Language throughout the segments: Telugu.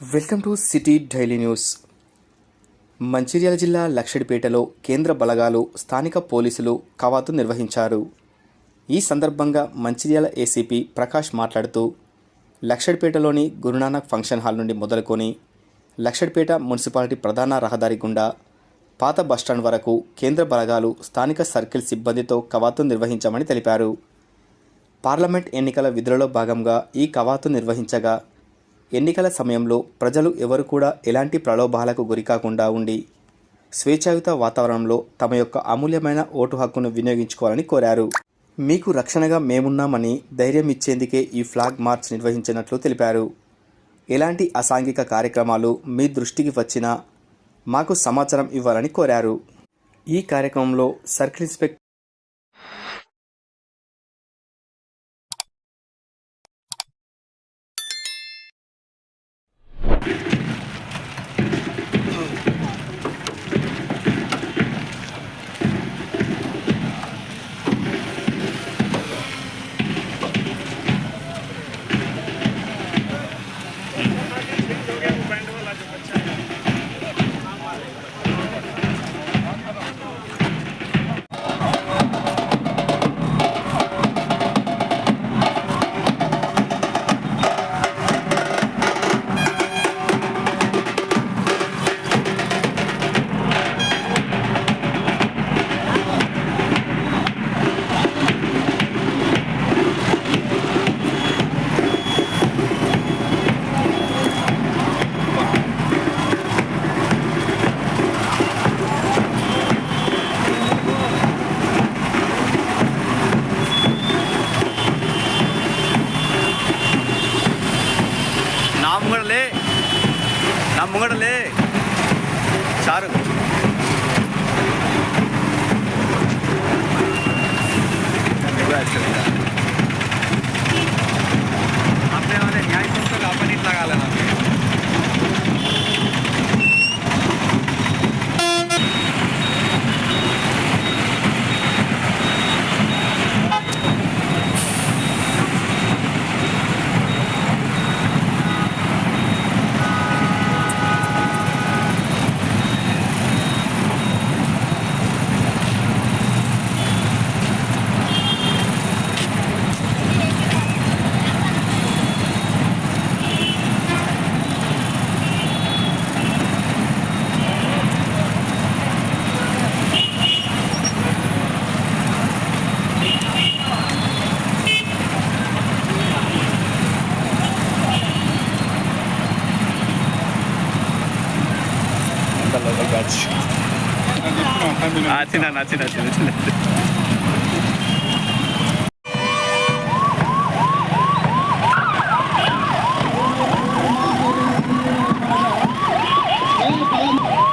Welcome to city daily news. Mancherial జిల్లా లక్షడిపేటలో కేంద్ర బలగాలు స్థానిక పోలీసులు కవాతు నిర్వహించారు. ఈ సందర్భంగా మంచిర్యాల ఏసీపీ ప్రకాష్ మాట్లాడుతూ లక్షడిపేటలోని గురునానక్ ఫంక్షన్ హాల్ నుండి మొదలుకొని లక్షడిపేట మున్సిపాలిటీ ప్రధాన రహదారి గుండా పాత బస్టాండ్ వరకు కేంద్ర బలగాలు స్థానిక సర్కిల్ సిబ్బందితో కవాతు నిర్వహించామని తెలిపారు. పార్లమెంట్ ఎన్నికల విధులలో భాగంగా ఈ కవాతు నిర్వహించగా ఎన్నికల సమయంలో ప్రజలు ఎవరు కూడా ఎలాంటి ప్రలోభాలకు గురికాకుండా ఉండి స్వేచ్ఛాయుత వాతావరణంలో తమ యొక్క అమూల్యమైన ఓటు హక్కును వినియోగించుకోవాలని కోరారు. మీకు రక్షణగా మేమున్నామని ధైర్యం ఇచ్చేందుకే ఈ ఫ్లాగ్ మార్చ్ నిర్వహించినట్లు తెలిపారు. ఎలాంటి అసాంఘిక కార్యక్రమాలు మీ దృష్టికి వచ్చినా మాకు సమాచారం ఇవ్వాలని కోరారు. ఈ కార్యక్రమంలో సర్కిల్ ఇన్స్పెక్టర్ ముంగడలే చారు చిన్న చిన్న చిన్న చిన్న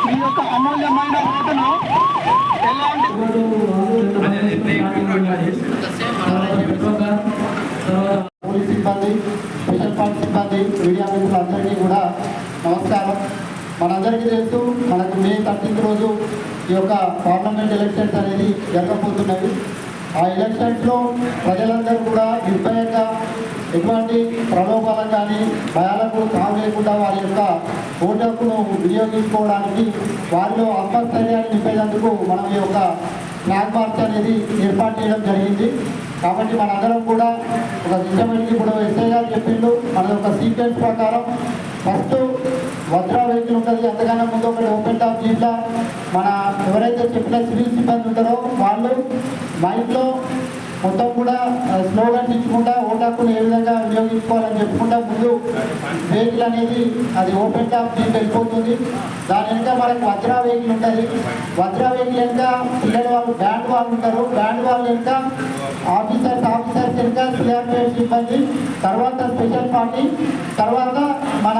మీ అమూల్యమైన ఓటును పోలీస్ సిబ్బంది స్పెషల్ సిబ్బంది మీడియా మిత్రులందరికీ కూడా నమస్కారం. మనందరికీ తెలుసు మనకు మే థర్టీన్త్ రోజు ఈ యొక్క పార్లమెంట్ ఎలక్షన్స్ అనేది జరగబోతున్నవి ఆ ఎలక్షన్స్లో ప్రజలందరూ కూడా నిర్భయంగా ఎటువంటి ప్రలోభాలకు కానీ భయాలకు తావు లేకుండా వారి యొక్క ఓటు హక్కును వినియోగించుకోవడానికి వారిలో ఆత్మస్థైర్యాన్ని నింపేందుకు మనం ఈ యొక్క ఫ్లాగ్ మార్చ్ అనేది ఏర్పాటు చేయడం జరిగింది. కాబట్టి మనందరం కూడా ఒక సిస్టమేటిక్ ఇప్పుడు ఎస్ఐ గారు చెప్పిండు. మన యొక్క సీక్వెన్స్ ప్రకారం ఫస్ట్ వజ్రా వెహికల్ ఉంటుంది అంతకన్నా ముందు ఒకటి ఓపెన్ టాప్ జీప్లా మన ఎవరైతే చెప్పిన సివిల్ సిబ్బంది ఉంటారో వాళ్ళు మైండ్లో మొత్తం కూడా స్లోగన్స్ ఇచ్చుకుంటా ఓటు హక్కును ఏ విధంగా వినియోగించుకోవాలని చెప్పుకుంటా ముందు వెహికల్ అనేది అది ఓపెన్ టాప్ జీప్ వెళ్ళిపోతుంది. దాని వెనుక మనకు వజ్రా వెహికల్ ఉంటుంది. వజ్రా వెహికల్ వెనుక పిల్లల వాళ్ళు బ్యాండ్ వాళ్ళు ఉంటారు. బ్యాండ్ వాళ్ళు వెనుక ఆఫీసర్స్ ఆఫీసర్స్ వెనుక సిఆర్పిఎఫ్ సిబ్బంది తర్వాత స్పెషల్ పార్టీ తర్వాత మన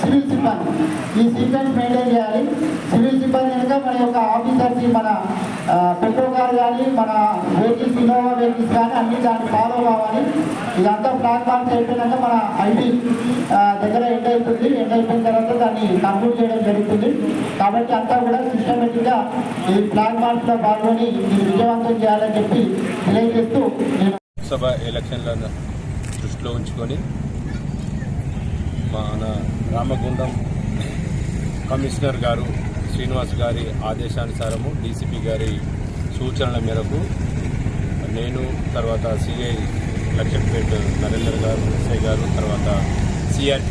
సివిల్ సిబ్బంది. ఈ సీక్వెన్స్ మెయింటైన్ చేయాలి. సివిల్ సిబ్బంది వెనుక మన యొక్క ఆఫీసర్స్ మన పెట్రోల్ కార్ కానీ మన వెహికల్స్ ఇన్నోవా వెహికల్స్ కానీ అన్ని దాన్ని ఫాలో కావాలి. ఇదంతా ఫ్లాగ్ మార్చ్ అయిపోయినాక మన ఐటీ దగ్గర ఎండ్ అవుతుంది ఎండ్ అయిపోయిన తర్వాత దాన్ని కంప్లీట్ చేయడం జరుగుతుంది. కాబట్టి అంతా కూడా సిస్టమేటిక్గా ఈ ఫ్లాగ్ మార్చ్లో పాల్గొని విజయవంతం చేయాలని చెప్పి తెలియజేస్తూ నేను లోక్సభ ఎలక్షన్లను దృష్టిలో ఉంచుకొని మన రామగుండం కమిషనర్ గారు శ్రీనివాస్ గారి ఆదేశానుసారము డీసీపీ గారి సూచనల మేరకు నేను తర్వాత సిఐ లక్ష్మీపేట్ నరేందర్ గారు ఎస్ఐ గారు తర్వాత సిఆర్పి